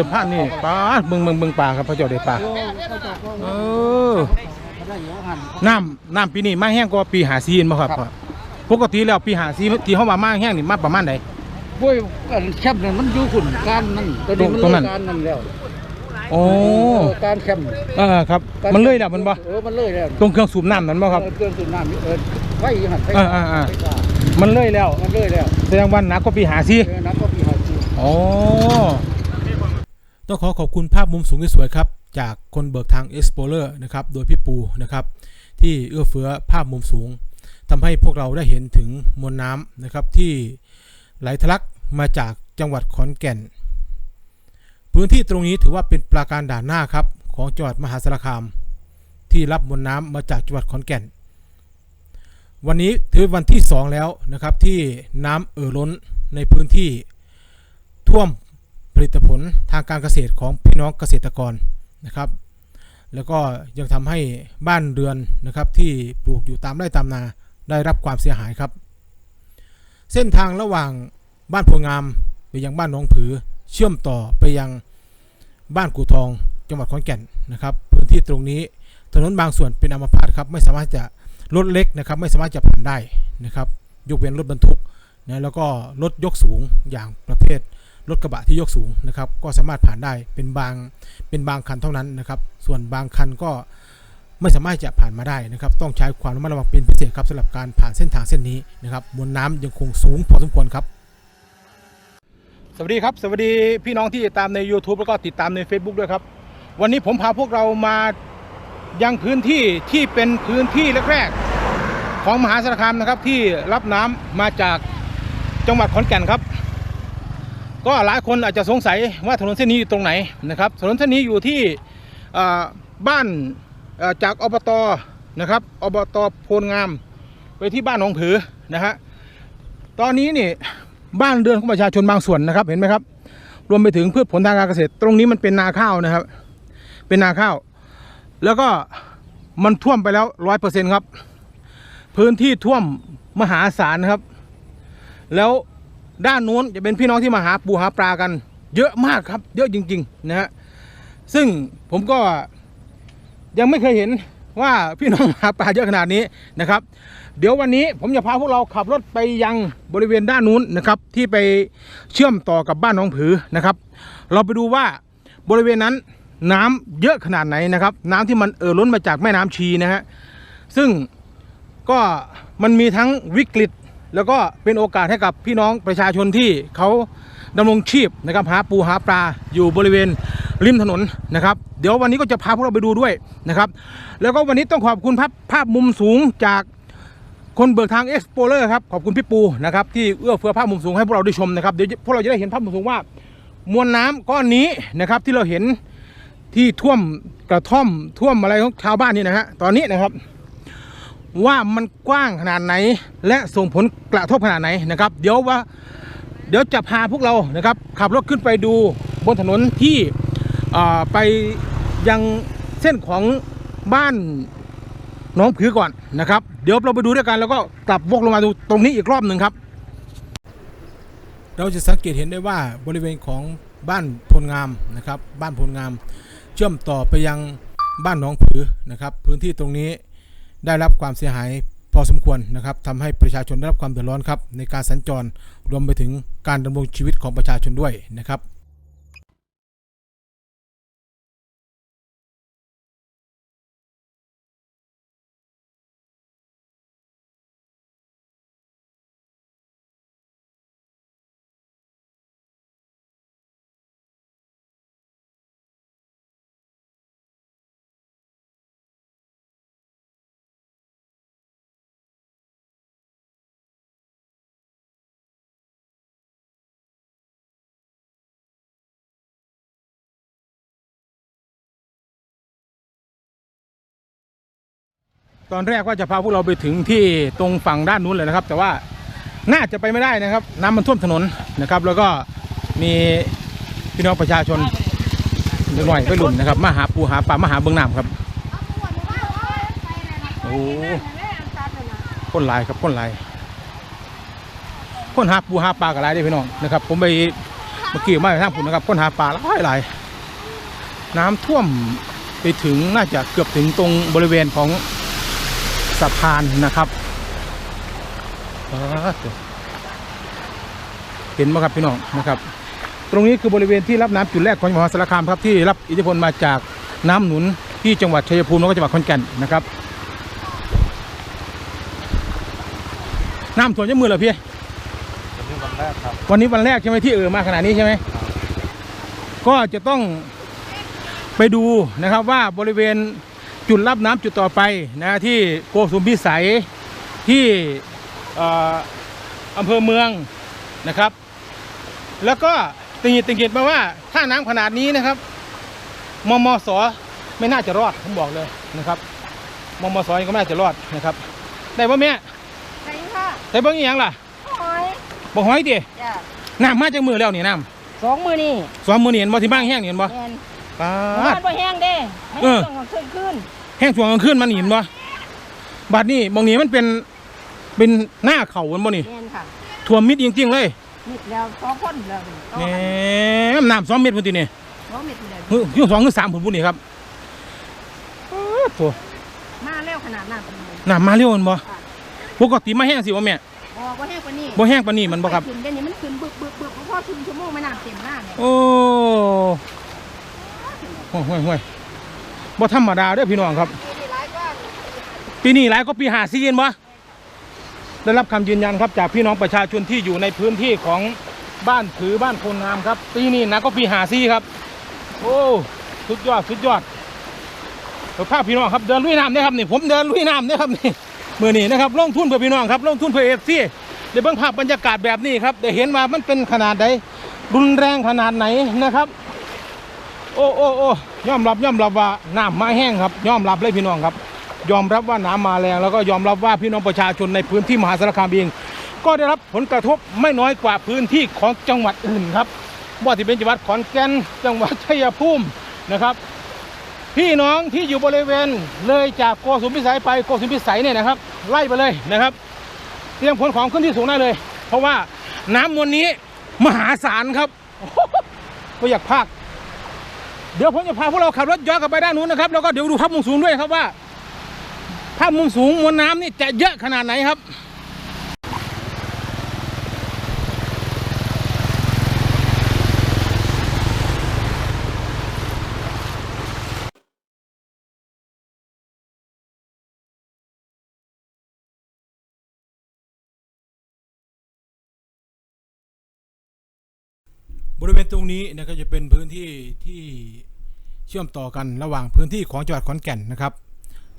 สะพานนี่ปลาเบิ่งเบิ่งเบิ่งปลาครับพระเจ้าได้ปลาโอ้เขาเจ้าก็เออเขาได้เยอะหันน้ำน้ำปีนี้มาแห้งกว่าปีหาซีนบ่ครับครับ ปกติแล้วปีหาซีที่เฮาว่ามาแห้งนี่มาประมาณใดบ้วยอันแคบเนี่ยมันอยู่ขุนการนั่นตัวนี้มันตรงนั้นเลิกการนั่นแล้วโอ้เออการแคบเออครับ มันเลยแล้วมันบ่เออมันเลยแล้วตรงเครื่องสูบน้ำนั้นบ่ครับเออเครื่องสูบน้ำนี่เออไฟหันไฟอ่าอ่าอ่าไฟฟ้ามันเลยแล้วมันเลยแล้วแสดงว่าหนักกว่าปีหาซีเออนับก็ปีหาจีอ๋อ ต้องขอขอบคุณภาพมุมสูงที่สวยครับ จากคนเบิกทาง Explorer นะครับ โดยพี่ปูนะครับ ที่เอื้อเฟื้อภาพมุมสูงทำให้พวกเราได้เห็นถึงมวลน้ำนะครับที่ไหลทะลักมาจากจังหวัดขอนแก่น พื้นที่ตรงนี้ถือว่าเป็นปราการด่านหน้าครับของจังหวัดมหาสารคาม ที่รับมวลน้ำมาจากจังหวัดขอนแก่น วันนี้ถือวันที่ 2 แล้วนะครับที่น้ำเอ่อล้นในพื้นที่ท่วม ลิตผลทางการเกษตรของพี่น้องเกษตรกรนะครับ แล้วก็ยังทำให้บ้านเรือนนะครับที่ปลูกอยู่ตามไร่ตามนาได้รับความเสียหายครับ เส้นทางระหว่างบ้านโพงามไปยังบ้านหนองผือเชื่อมต่อไปยังบ้านกูทองจังหวัดขอนแก่นนะครับ พื้นที่ตรงนี้ถนนบางส่วนเป็นอัมพาตครับไม่สามารถจะรถเล็กนะครับ ไม่สามารถจะผ่านได้นะครับ ยกเว้นรถบรรทุกนะแล้วก็รถยกสูงอย่างประเภท รถกระบะที่ยกสูงนะครับ ก็สามารถผ่านได้เป็นบางเป็นบางคันเท่านั้นนะครับ ส่วนบางคันก็ไม่สามารถจะผ่านมาได้นะครับ ต้องใช้ความระมัดระวังเป็นพิเศษครับสำหรับการผ่านเส้นทางเส้นนี้นะครับมวลน้ำยังคงสูงพอสมควรครับ สวัสดีครับ สวัสดีพี่น้องที่ติดตามใน YouTube แล้วก็ติดตามใน Facebook ด้วยครับ วันนี้ผมพาพวกเรามายังพื้นที่ที่เป็นพื้นที่แรกๆของมหาสารคามนะครับที่รับน้ำมาจากจังหวัดขอนแก่นครับ ก็หลายคนอาจจะสงสัยว่าถนนเส้นนี้อยู่ตรงไหนนะครับถนนเส้นนี้อยู่ที่บ้านจากอบตนะครับอบตโพลงาม ไปที่บ้านหนองผือนะฮะตอนนี้นี่บ้านเรือนของประชาชนบางส่วนนะครับเห็นไหมครับ รวมไปถึงพืชผลทางการเกษตร ตรงนี้มันเป็นนาข้าวนะครับ เป็นนาข้าว แล้วก็มันท่วมไปแล้วร้อยเปอร์เซ็นครับ พื้นที่ท่วมมหาศาลนะครับ แล้ว ด้านนู้นจะเป็นพี่น้องที่มาหาปูหาปลากัน เยอะมากครับ เยอะจริง ๆ นะฮะซึ่งผมก็ยังไม่เคยเห็นว่าพี่น้องหาปลาเยอะขนาดนี้นะครับ เดี๋ยววันนี้ผมจะพาพวกเราขับรถไปยังบริเวณด้านนู้นนะครับ ที่ไปเชื่อมต่อกับบ้านหน้องผือนะครับ เราไปดูว่าบริเวณนั้นน้ำเยอะขนาดไหนนะครับ น้ำที่มันเอ่อล้นมาจากแม่น้ำชีนะฮะซึ่งก็มันมีทั้งวิกฤต แล้วก็เป็นโอกาสให้กับพี่น้องประชาชนที่เขาดำรงชีพนะครับหาปูหาปลาอยู่บริเวณริมถนนนะครับ เดี๋ยววันนี้ก็จะพาพวกเราไปดูด้วยนะครับ แล้วก็วันนี้ต้องขอบคุณภาพภาพมุมสูงจากคนเบิกทางเอ็กซ์โพเลอร์ครับขอบคุณพี่ปูนะครับที่เอื้อเฟื้อภาพมุมสูงให้พวกเราได้ชมนะครับเดี๋ยวพวกเราจะได้เห็นภาพมุมสูงว่า มวลน้ำก้อนนี้นะครับที่เราเห็นที่ท่วมกระท่อมท่วมอะไรของชาวบ้านนี่นะฮะตอนนี้นะครับ ว่ามันกว้างขนาดไหน และส่งผลกระทบขนาดไหนนะครับ เดี๋ยวว่า เดี๋ยวจะพาพวกเรานะครับ ขับรถขึ้นไปดูบนถนนที่ไปยังเส้นของบ้านหน้องผือก่อนนะครับ เดี๋ยวเราไปดูด้วยกันแล้วก็กลับวกลงมาดูตรงนี้อีกรอบหนึ่งครับ เราจะสังเกตเห็นได้ว่าบริเวณของบ้านพลงามนะครับ บ้านพลงาม เชื่อมต่อไปยังบ้านหนองผือนะครับ พื้นที่ตรงนี้ ได้รับความเสียหายพอสมควรนะครับทำให้ประชาชนได้รับความเดือดร้อนครับในการสัญจรรวมไปถึงการดำรงชีวิตของประชาชนด้วยนะครับ ตอนแรกว่าจะพาพวกเราไปถึงที่ตรงฝั่งด้านนู้นเลยนะครับ แต่ว่าน่าจะไปไม่ได้นะครับ น้ำมันท่วมถนนนะครับ แล้วก็มีพี่น้องประชาชนเด็กหน่อยไปหลุ่นนะครับมาหาปูหาปลามาหาเบื้องน้ำครับโอ้คนหลายครับคนหลายคนหาปูหาปลากับหลายได้พี่น้องนะครับ ผมไปเมื่อกี้มาทางผมนะครับค้นหาปลาหลายหลายน้ำท่วมไปถึงน่าจะเกือบถึงตรงบริเวณของ สะพานนะครับอ่าเห็นไหมครับพี่น้องนะครับ ตรงนี้คือบริเวณที่รับน้ำจุดแรกของจังหวัดมหาสารคามครับที่รับอิทธิพลมาจากน้ำหนุนที่จังหวัดชัยภูมิแล้วก็จังหวัดขอนแก่นนะครับน้ำท่วมยังมือเหรอพี่วันนี้วันแรกครับวันนี้วันแรกใช่ไหมที่เออมาขนาดนี้ใช่ไหมก็จะต้องไปดูนะครับว่าบริเวณ จุดรับน้ำจุดต่อไปนะที่โกสุมพิสัยที่เอ่ออำเภอเมืองนะครับ แล้วก็ติงหิดติงหิดมาว่าถ้าน้ำขนาดนี้นะครับมมสไม่น่าจะรอดผมบอกเลยนะครับมมสก็ไม่น่าจะรอดนะครับได้ป่ะแม่ไหนค่ะได้เบิ้งอีหยังล่ะหอยบอกหอยดิจ้ะน้ำมาจากมือแล้วนี่น้สองมือนี่ำสองมือนี่เห็นบ่ที่บ้างแห้งนี่เห็นบ่แมนปาบ้าดนบ่แห้งเด้ไม่เออต้องเอาขึ้นขึ้น แห้งช่วงกลางคืนมันนี่เห็นบ่บัดนี้บางนี้มันเป็นเป็นหน้าเขามันบ่นี่แมนค่ะท่วมมิดจริงๆเลยมิดแล้วสองคนแล้วนี่ต่อแหกันมน้ำสองเมตรพุ่นทีนี่สองมิดเลยเฮ้ยอยู่สองหรือสามพุ่นพุ่นนี่ครับปาดโถ่มาแล้วขนาดนั้นเป็นไงน้ำมาเร็วมันบ่ปกติมาแห้งสิบ่แม่บ่บ่แห้งกว่านี้บ่แห้งปานนี้มันบ่ครับไปขึ้นเดี๋ยวนี้มันขึ้นบึกบึกบึกเพราะพอถึงชั่วโมงไม่นานเต็มหน้าเนี่ยโอ้ห่วยห่วยห่วย บ่ธรรมดาเด้อพี่น้องครับ ปีนี้หลายก็ปีหาซีเย็นบ่ได้รับคำยืนยันครับจากพี่น้องประชาชนที่อยู่ในพื้นที่ของบ้านถือบ้านโพนงามครับ ปีนี้นะก็ปีหาซีครับ โอ้สุดยอดสุดยอดเดี๋ยภาพพี่น้องครับเดินลุยน้ำเนีครับนี่ผมเดินลุยน้ำเนีครับนี่เมื่อนี้นะครับลงทุนเพื่อพี่น้องครับลงทุนเพื่อเอฟซีได้เบิ่งภาพบรรยากาศแบบนี้ครับได้เห็นว่ามันเป็นขนาดใดรุนแรงขนาดไหนนะครับ โอ้โอ้โอ้ยอมรับยอมรับว่าน้ำมาแห้งครับยอมรับเลยพี่น้องครับ ยอมรับว่าน้ำมาแรงแล้วก็ยอมรับว่าพี่น้องประชาชนในพื้นที่มหาสารคามเอง ก็ได้รับผลกระทบไม่น้อยกว่าพื้นที่ของจังหวัดอื่นครับว่าที่เป็นจังหวัดขอนแก่นจังหวัดชัยภูมินะครับ พี่น้องที่อยู่บริเวณเลยจากโกสุมพิสัยไปโกสุมพิสัยเนี่ยนะครับ ไล่ไปเลยนะครับ เตรียมขนของขึ้นที่สูงได้เลย เพราะว่าน้ำมวลนี้มหาศาลครับก็อยากพาก เดี๋ยวผมจะพาพวกเราขับรถย้อนกลับไปด้านนู้นนะครับ แล้วก็เดี๋ยวดูภาพมุมสูงด้วยครับว่า ภาพมุมสูงมวลน้ำนี่จะเยอะขนาดไหนครับ บริเวณตรงนี้นะครับจะเป็นพื้นที่ที่เชื่อมต่อกันระหว่างพื้นที่ของจังหวัดขอนแก่นนะครับ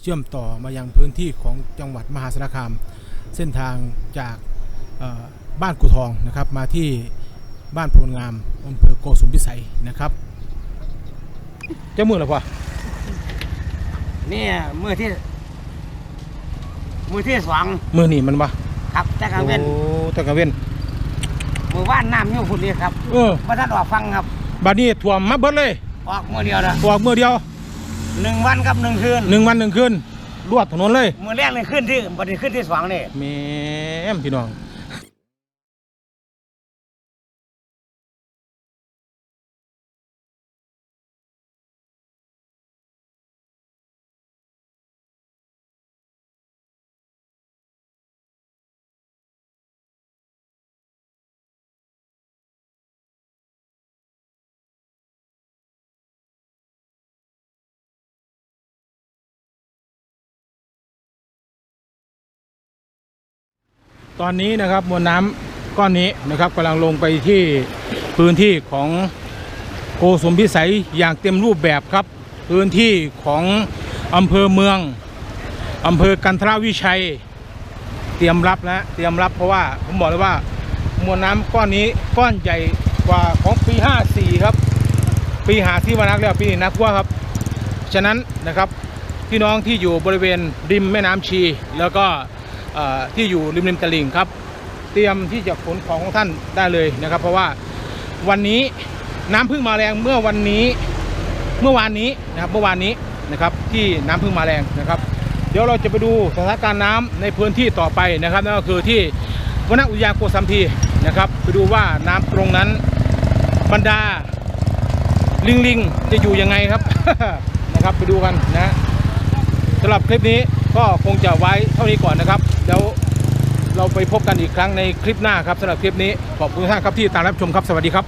เชื่อมต่อมายังพื้นที่ของจังหวัดมหาสารคาม เส้นทางจากเอ่อบ้านกุทองนะครับ มาที่บ้านโพลงามอำเภอโกสุมพิสัยนะครับเจ้ามือหรอพ่อนี่มือที่ มือที่สองมือนี่มันวะครับแต่กลางเว้นโอ้แตะกะเว้น มือว่านน้ำอยู่คุณนี่ครับเออว่าท่านออกฟังครับบัดนี้ท่วมมาเบิดเลย ออกมือเดียวละออกมือเดียวหนึ่งวันกับหนึ่งคืนหนึ่งวันหนึ่งคืนรวดถนนเลยมือแรกเลยขึ้นที่บัดนี้ขึ้นที่สองนี่แม่มพี่น้อง ตอนนี้นะครับมวลน้ำก้อนนี้นะครับกำลังลงไปที่พื้นที่ของโกสมพิสัยอย่างเต็มรูปแบบครับ พื้นที่ของอำเภอเมืองอำเภอกันทรวิชัย เตรียมรับแล้วเตรียมรับเพราะว่าผมบอกเลยว่ามวลน้ำก้อนนี้ก้อนใหญ่กว่าของปี 54 ครับ ปีหาที่มานักแล้วปีนี้นักกว่าครับ ฉะนั้นนะครับพี่น้องที่อยู่บริเวณริมแม่น้ำชีแล้วก็ ที่อยู่ริมริมตลิ่งครับ เตรียมที่จะขนของของท่านได้เลยนะครับ เพราะว่าวันนี้น้ำเพิ่งมาแรงเมื่อวันนี้เมื่อวานนี้นะครับเมื่อวานนี้นะครับที่น้ำเพิ่งมาแรงนะครับ เดี๋ยวเราจะไปดูสถานการณ์น้ำในพื้นที่ต่อไปนะครับนั่นก็คือที่วนอุทยานโกสัมพีนะครับ ไปดูว่าน้ำตรงนั้นบรรดาลิงลิงจะอยู่ยังไงครับนะครับไปดูกันนะสำหรับคลิปนี้ ก็คงจะไว้เท่านี้ก่อนนะครับเดี๋ยวเราไปพบกันอีกครั้งในคลิปหน้าครับสำหรับคลิปนี้ขอบคุณท่านครับที่ตามรับชมครับสวัสดีครับ